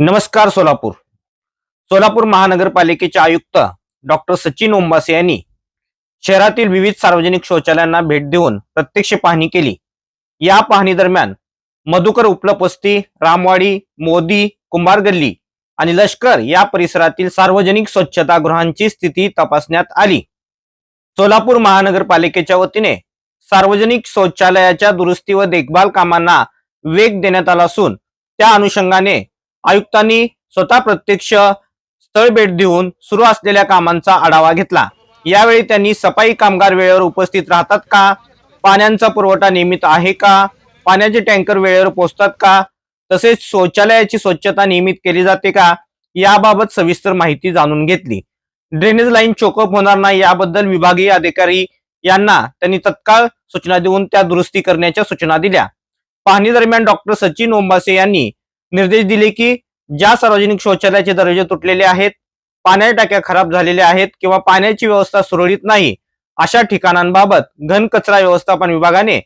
नमस्कार सोलापूर. सोलापूर महानगरपालिकेचे आयुक्त डॉक्टर सचिन ओंबासे यांनी शहरातील विविध सार्वजनिक शौचालयांना भेट देऊन प्रत्यक्ष पाहणी केली. या पाहणी दरम्यान मधुकर उपलपस्ती रामवाडी मोदी कुंभार गल्ली आणि लष्कर या परिसरातील सार्वजनिक स्वच्छतागृहांची स्थिती तपासण्यात आली. सोलापूर महानगरपालिकेच्या वतीने सार्वजनिक शौचालयाच्या दुरुस्ती व देखभाल कामांना वेग देण्यात आला असून त्या अनुषंगाने आयुक्तांनी स्वतः प्रत्यक्ष स्थळ भेट देऊन सुरू असलेल्या कामांचा आढावा घेतला. यावेळी त्यांनी सफाई कामगार वेळेवर उपस्थित राहतात का? पाण्याचा पुरवठा नियमित आहे का? पाण्याचे टँकर वेळेवर पोहोचतात का? तसेच शौचालयाची स्वच्छता नियमित केली जाते का? याबाबत सविस्तर माहिती जाणून घेतली. ड्रेनेज लाईन चोकअप होणार नाही याबद्दल विभागीय अधिकारी यांना त्यांनी तत्काळ सूचना देऊन त्या दुरुस्ती करण्याच्या सूचना दिल्या. पाहणी दरम्यान डॉक्टर सचिन ओंबासे यांनी निर्देश दिले की ज्या सार्वजनिक शौचालयाचे दर्जे तुटलेले आहेत पाण्याच्या टाक्या खराब झालेल्या आहेत किंवा पाण्याची व्यवस्था सुरळीत नाही अशा ठिकाणांबाबत घन कचरा व्यवस्थापन विभागाने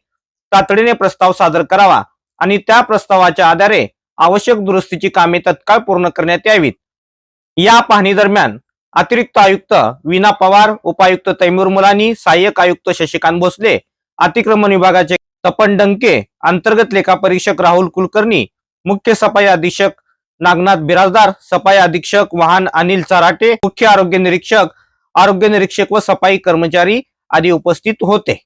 तातडीने प्रस्ताव सादर करावा आणि त्या प्रस्तावाच्या आधारे आवश्यक दुरुस्तीची कामे तत्काळ पूर्ण करण्यात यावीत. या पाहणी दरम्यान अतिरिक्त आयुक्त विना पवार उपायुक्त तैमूर मुलानी सहाय्यक आयुक्त शशिकांत भोसले अतिक्रमण विभागाचे तपन डंके अंतर्गत लेखा परीक्षक राहुल कुलकर्णी मुख्य सफाई अधीक्षक नागनाथ बिराजदार सफाई अधीक्षक वाहन अनिल चराटे मुख्य आरोग्य निरीक्षक आरोग्य निरीक्षक व सफाई कर्मचारी आदी उपस्थित होते.